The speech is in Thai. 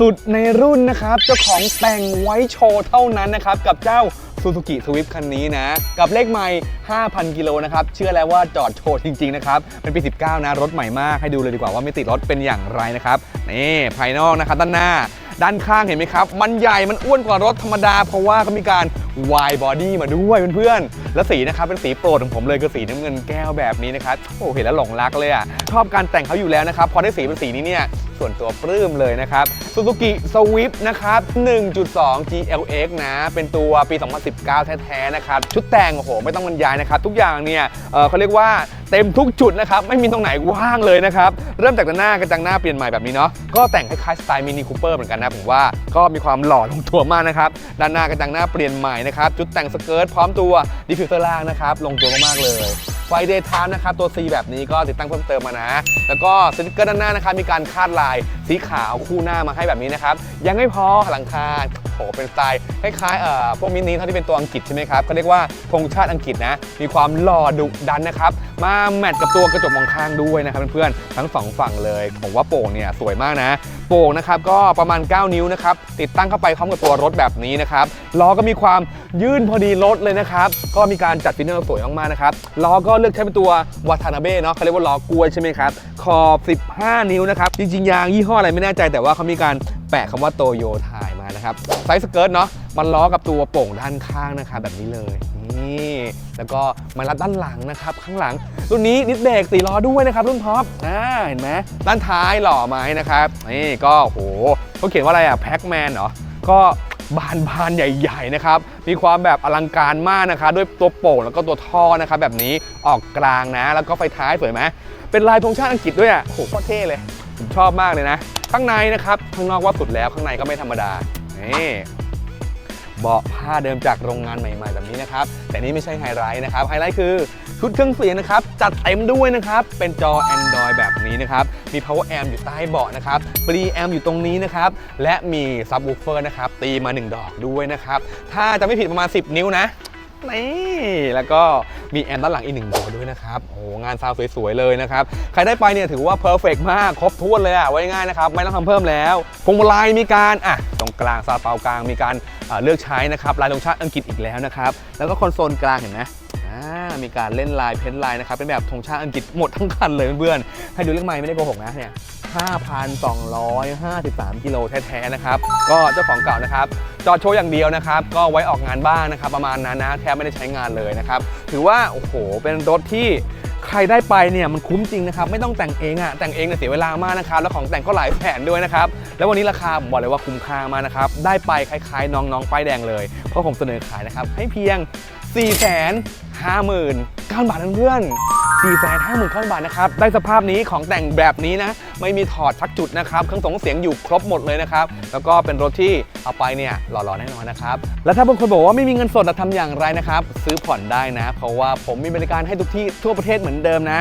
สุดในรุ่นนะครับ เจ้าของแต่งไว้โชว์เท่านั้นนะครับ กับเจ้า Suzuki Swift คันนี้นะ กับเลขใหม่ 5,000 กิโลนะครับ เชื่อแล้วว่าจอดโชว์จริง ๆ นะครับ เป็นปี 19 นะ รถใหม่มาก ให้ดูเลยดีกว่าว่าไม่ติดรถเป็นอย่างไรนะครับ นี่ ภายนอกนะครับด้านหน้า ด้านข้างเห็นไหมครับ มันใหญ่ มันอ้วนกว่ารถธรรมดา เพราะว่าเขามีการ wide body มาด้วยเพื่อนๆ และสีนะครับเป็นสีโปรดของผมเลยคือสีน้ำเงินแก้วแบบนี้นะครับ โอ้เห็นแล้วหลงรักเลยอะ ชอบการแต่งเขาอยู่แล้วนะครับ พอได้สีเป็นสีนี้เนี่ย ส่วนตัวปลื้มเลยนะครับ Suzuki Swift นะครับ 1.2 GLX นะ เป็นตัวปี 2019 แท้ๆนะครับ ชุดแต่งโอ้โห ไม่ต้องบรรยายนะครับ ทุกอย่างเนี่ยเเขาเรียกว่าเต็มทุกจุดนะครับ ไม่มีตรงไหนว่างเลยนะครับ เริ่มจากด้านหน้ากระจังหน้าเปลี่ยนใหม่แบบนี้เนาะก็แต่งคล้ายๆสไตล์มินิคูเปอร์เหมือนกันนะผมว่าก็มีความหล่อลงตัวมากนะครับด้านหน้ากระจังหน้าเปลี่ยนใหม่นะครับจุดแต่งสเกิร์ตพร้อมตัวดิฟฟิวเซอร์ล่างนะครับลงตัวมากๆเลย ไฟเดย์ไทม์นะครับตัว C แบบนี้ก็ติดตั้งเพิ่มเติมมานะ แล้วก็สติกเกอร์ด้านหน้านะครับมีการคาดลายสีขาวคู่หน้ามาให้แบบนี้นะครับยังไม่พอหลังคาโหเป็นสไตล์คล้ายๆเอ่อพวกมินิเท่าที่เป็นตัวอังกฤษใช่ไหมครับเขาเรียกว่าธงชาติอังกฤษนะ มีความหล่อดุดันนะครับ มาแมทกับตัวกระจกมองข้างด้วยนะครับเพื่อนๆทั้งสองฝั่งเลย ผมว่าโป่งเนี่ยสวยมากนะ โป่งนะครับก็ประมาณ 9 นิ้วนะครับ ติดตั้งเข้าไปพร้อมกับตัวรถแบบนี้นะครับล้อก็มีความยื่นพอดีรถเลยนะครับ ก็มีการจัดฟินเนอร์สวยมากๆนะครับล้อก็เลือกใช้เป็นตัววาทานาเบ้เนาะเขาเรียกว่าล้อกล้วยใช่ไหมครับขอบ 15 นิ้วนะครับจริงๆยางยี่ห้ออะไรไม่แน่ใจแต่ว่าเขามีการ แปะคำว่าโตโยถ่ายมานะครับไซส์สเกิร์ตเนาะมันล้อกับตัวโป่งด้านข้างนะครับแบบนี้เลยนี่แล้วก็มารัดด้านหลังนะครับ ข้างหลัง รุ่นนี้นิดเบรกสี่ล้อด้วยนะครับ รุ่นท็อปอ่าเห็นไหมด้านท้ายหล่อไหมนะครับนี่ก็โหเขาเขียนว่าอะไรอะแพ็กแมนเหรอก็บานบานใหญ่ ๆ นะครับ มีความแบบอลังการมากนะคะ ด้วยตัวโป่งแล้วก็ตัวท่อนะครับ แบบนี้ออกกลางนะ แล้วก็ไฟท้ายสวยไหมเป็นลายธงชาติอังกฤษด้วยอะโอ้โหโคตรเท่เลย ผมชอบมากเลยนะ ข้างในนะครับ ข้างนอกว่าสุดแล้วข้างในก็ไม่ธรรมดา นี่เบาะผ้าเดิมจากโรงงานใหม่ๆแบบนี้นะครับ แต่นี่ไม่ใช่ไฮไลท์นะครับ ไฮไลท์คือชุดเครื่องเสียงนะครับ จัดเต็มด้วยนะครับ เป็นจอ Android แบบนี้นะครับ มี power amp อยู่ใต้เบาะนะครับ pre amp อยู่ตรงนี้นะครับ และมี subwoofer นะครับ ตีมา 1 ดอกด้วยนะครับ ถ้าจะไม่ผิดประมาณ 10 นิ้วนะ นี่แล้วก็มีแอมด้านหลังอีกหนึ่งตัวด้วยนะครับโอ้โหงานซาวสวยๆเลยนะครับ ใครได้ไปเนี่ยถือว่าเพอร์เฟกมาก ครบถ้วนเลยอะไว้ง่ายนะครับ ไม่ต้องทำเพิ่มแล้วพวงมาลัยมีการอะตรงกลางซาเปากลางมีการเลือกใช้นะครับลายธงชาติอังกฤษอีกแล้วนะครับแล้วก็คอนโซลกลางเห็นไหมอ่ามีการเล่นลายเพ้นท์ลายนะครับเป็นแบบธงชาติอังกฤษหมดทั้งคันเลยเพื่อนๆให้ดูเลขไม้ไม่ได้โกหกนะเนี่ย 5,253 กิโลแท้ๆนะครับ ก็เจ้าของเก่านะครับ จอดโชว์อย่างเดียวนะครับ ก็ไว้ออกงานบ้างนะครับ ประมาณนั้นนะ แทบไม่ได้ใช้งานเลยนะครับ ถือว่า โอ้โห เป็นรถที่ใครได้ไปเนี่ยมันคุ้มจริงนะครับ ไม่ต้องแต่งเองอะแต่งเองเนี่ยเสียเวลามากนะครับ แล้วของแต่งก็หลายแสนด้วยนะครับ แล้ววันนี้ราคาผมบอกเลยว่าคุ้มค่ามากนะครับ ได้ไปคล้ายๆ น้องๆป้ายแดงเลยเพราะผมเสนอขายนะครับให้เพียง 4 5 0 0 0 0บาทเพื่อน 4 5 0 0 0 0บาทนะครับ ได้สภาพนี้ของแต่งแบบนี้นะ ไม่มีถอดชักจุดนะครับ เครื่องส่งเสียงอยู่ครบหมดเลยนะครับ แล้วก็เป็นรถที่เอาไปเนี่ยหล่อๆแน่นอนนะครับ แล้วถ้าบางคนบอกว่าไม่มีเงินสดจะทำอย่างไรนะครับ ซื้อผ่อนได้นะ เพราะว่าผมมีบริการให้ทุกที่ทั่วประเทศเหมือนเดิมนะ